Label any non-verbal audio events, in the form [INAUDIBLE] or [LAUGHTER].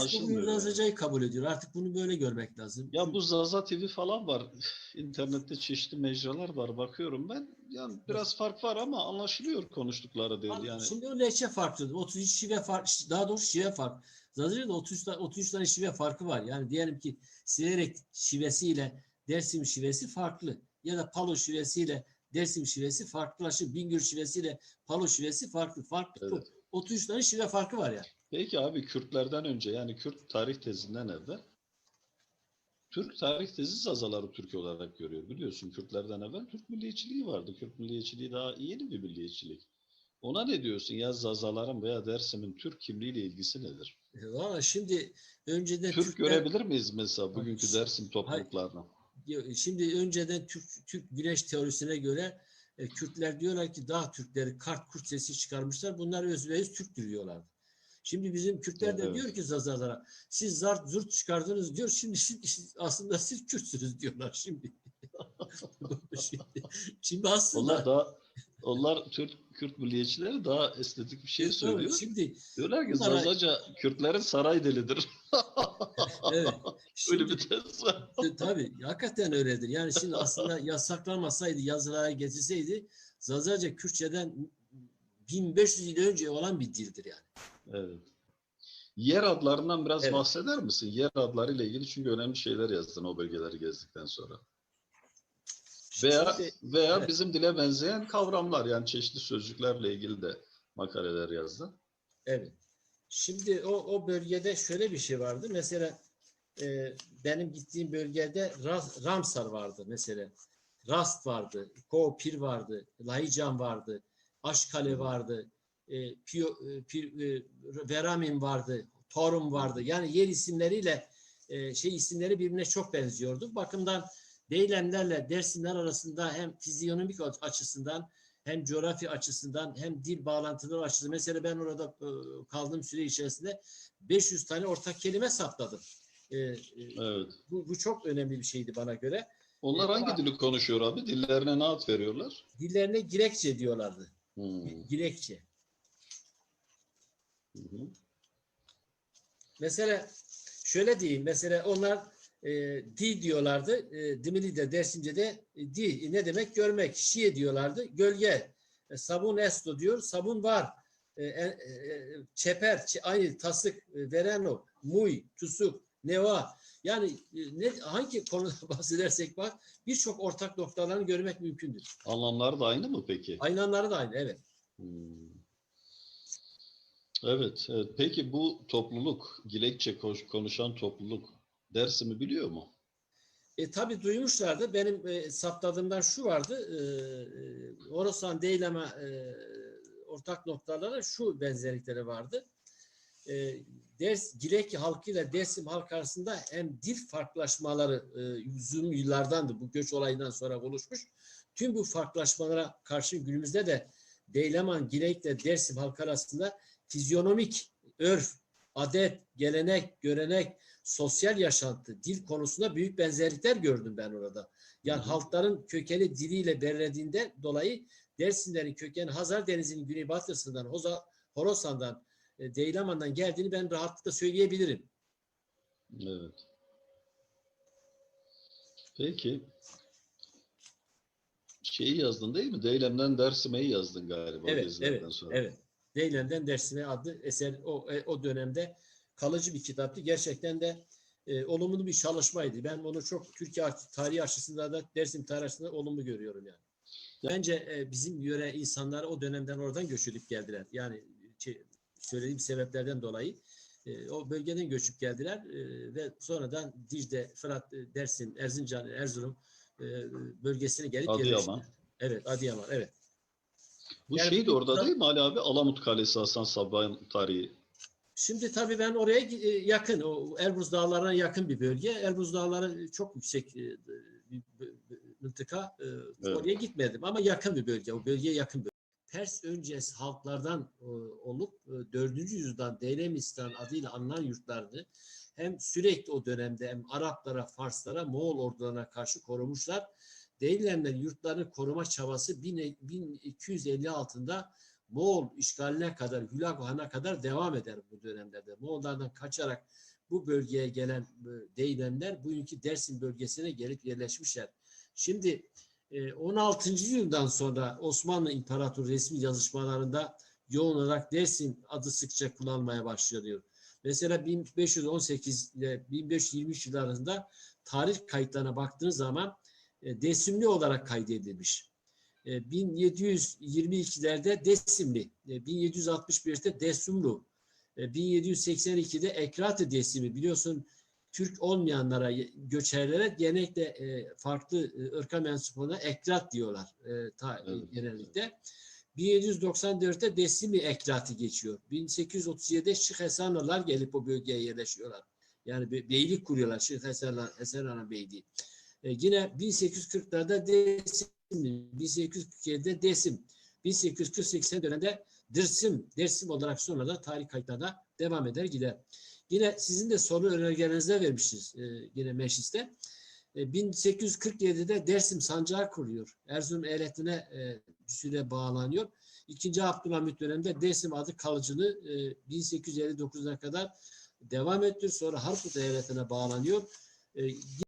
bugün anlaşılmıyor. yani. Zazaca'yı kabul ediyor. Artık bunu böyle görmek lazım. Ya bu Zaza TV falan var. İnternette çeşitli mecralar var. Bakıyorum ben. Yani biraz fark var ama anlaşılıyor konuştukları değil yani. Şimdi o lehçe farklı. 33 şive fark, daha doğrusu şive fark. Zazaca'da 33 tane, 33 tane şive farkı var. Yani diyelim ki Siverek şivesiyle Dersim şivesi farklı. Ya da Palo şivesiyle Dersim şivesi farklılaşır. Bingöl şivesiyle Palo şivesi farklı. Farklı. Evet. 33 tane şive farkı var yani. Peki abi Kürtlerden önce yani Kürt tarih tezinden evvel Türk tarih tezi Zazaları Türk olarak görüyor. Biliyorsun Kürtlerden evvel Türk milliyetçiliği vardı. Kürt milliyetçiliği daha yeni bir milliyetçilik. Ona ne diyorsun ya Zazaların veya Dersim'in Türk kimliğiyle ilgisi nedir? E, Valla şimdi önceden Türk Türkler- görebilir miyiz mesela bugünkü Hayır. Dersim topluluklarına? Şimdi önceden Türk, Türk güneş teorisine göre e, Kürtler diyorlar ki dağ Türkleri kart kurt sesi çıkarmışlar. Bunlar özbeyiz Türktür diyorlar. Şimdi bizim Kürtler de Evet. diyor ki Zazalara siz zart zurt çıkardınız diyor. Şimdi, siz- aslında siz Kürtsünüz diyorlar şimdi. [LAUGHS] şimdi, şimdi aslında Onlar daha onlar Türk Kürt milliyetçileri daha estetik bir şey Evet, söylüyor. Şimdi Diyorlar ki bunlara- Zazaca Kürtlerin saray dilidir. [LAUGHS] evet. [LAUGHS] Öyle Şimdi, bir tez var. E, Tabii hakikaten öyledir. Yani şimdi aslında yasaklanmasaydı, yazılara getirseydi Zazaca Kürtçeden 1500 yıl önce olan bir dildir yani. Evet. Yer adlarından biraz Evet. bahseder misin? Yer adları ile ilgili çünkü önemli şeyler yazdın o bölgeleri gezdikten sonra. Veya Şimdi- veya evet. bizim dile benzeyen kavramlar yani çeşitli sözcüklerle ilgili de makaleler yazdın. Evet. Şimdi o, o bölgede şöyle bir şey vardı. Mesela e, benim gittiğim bölgede Ras- Ramsar vardı mesela. Rast vardı, Koopir vardı, Lahican vardı, Aşkale vardı, e, Piyo, e, Pir, e, Veramin vardı, Torum vardı. Yani yer isimleriyle e, şey isimleri birbirine çok benziyordu. Bakımdan Deylemlerle Dersimler arasında hem fizyonomik açısından hem coğrafya açısından hem dil bağlantıları açısından. Mesela ben orada e, kaldığım süre içerisinde 500 tane ortak kelime saptadım. E, Evet. bu, bu çok önemli bir şeydi bana göre. Onlar E, hangi dili konuşuyor abi? Dillerine ne ad veriyorlar? Dillerine Girekçe diyorlardı. Hmm. Girekçe. Hı hı. Mesela şöyle diyeyim. Mesela onlar e, di diyorlardı. E, Dimili'de, Dersimce'de e, di ne demek? Görmek. Şiye diyorlardı. Gölge. E, sabun esto diyor. Sabun var. E, e, e, çeper, aynı tasık, e, vereno, muy, tusuk, neva. Yani e, ne hangi konuda [LAUGHS] bahsedersek bak birçok ortak noktalarını görmek mümkündür. Anlamları da aynı mı peki? Aynanları da aynı. Evet. Hmm. Evet, evet. Peki bu topluluk, Gilekçe konuşan topluluk Dersim'i biliyor mu? E, tabii duymuşlardı. Benim e, saptadığımdan şu vardı. E, e, Orasan Deyleme e, ortak noktalara şu benzerlikleri vardı. E, Ders, Gilek halkıyla Dersim halkı arasında hem dil farklılaşmaları e, uzun yıllardandı bu göç olayından sonra oluşmuş. Tüm bu farklılaşmalara karşı günümüzde de Deyleman, Gilek ile Dersim halkı arasında fizyonomik, örf, adet, gelenek, görenek, sosyal yaşantı, dil konusunda büyük benzerlikler gördüm ben orada. Yani Hı hı. halkların kökeni diliyle belirlediğinde dolayı Dersimlerin kökeni Hazar Denizi'nin güneybatısından, Horasan'dan, e, Deylaman'dan geldiğini ben rahatlıkla söyleyebilirim. Evet. Peki. Şeyi yazdın değil mi? Deylem'den Dersim'e'yi yazdın galiba Evet, evet, sonra. evet. Deylem'den Dersim'e adlı eser o, e, o dönemde kalıcı bir kitaptı. Gerçekten de e, olumlu bir çalışmaydı. Ben onu çok Türkiye tarihi açısından da Dersim tarihi açısından olumlu görüyorum yani. Bence e, bizim yöre insanlar o dönemden oradan göç edip geldiler. Yani şey, söylediğim sebeplerden dolayı e, o bölgeden göçüp geldiler e, ve sonradan Dicle, Fırat, e, Dersim, Erzincan, Erzurum e, bölgesine gelip Adıyaman. Evet, Adıyaman, evet. Bu Yani şey de orada değil mi Ali abi? Alamut Kalesi Hasan Sabbah'ın tarihi. Şimdi tabii ben oraya e, yakın, o Elbruz Dağları'na yakın bir bölge. Elbruz Dağları çok yüksek e, bir mıntıka. E, Evet. Oraya gitmedim ama yakın bir bölge. O bölgeye yakın bir Pers öncesi halklardan olup e, 4. yüzyıldan Deylemistan adıyla anılan yurtlarını hem sürekli o dönemde hem Araplara, Farslara, Moğol ordularına karşı korumuşlar. Deylemler yurtlarını koruma çabası 1000 1250 altında Moğol işgaline kadar, Han'a kadar devam eder bu dönemlerde. Moğollardan kaçarak bu bölgeye gelen e, Deylemler bugünkü Dersim bölgesine gelip yerleşmişler. Şimdi e, 16. yüzyıldan sonra Osmanlı İmparatoru resmi yazışmalarında yoğun olarak Dersim adı sıkça kullanmaya başlıyor. Mesela 1518 ile 1523 yılları arasında tarih kayıtlarına baktığınız zaman e, Desimli olarak kaydedilmiş. E, 1722'lerde Desimli, e, 1761'de Desumlu, e, 1782'de Ekrat-ı Desimi biliyorsun Türk olmayanlara, göçerlere genellikle e, farklı e, ırka mensup olana Ekrat diyorlar e, ta- Evet, genellikle. 1794'te Desimi Ekrat'ı geçiyor. 1837'de Şık Hasanlılar gelip o bölgeye yerleşiyorlar. Yani be- beylik kuruyorlar Şık Hasanlı, Hasanlı Beyliği. E, yine 1840'larda Desim, 1847'de Desim, 1848 dönemde Dersim, Dersim olarak sonra da tarih kayıtlarına devam eder gider. Yine sizin de soru önergelerinizde vermişiz e, yine mecliste. E, 1847'de Dersim sancağı kuruyor. Erzurum eyaletine e, süre bağlanıyor. İkinci Abdülhamit döneminde Dersim adı kalıcılığı e, 1859'a kadar devam ettiriyor. Sonra Harput eyaletine bağlanıyor. E,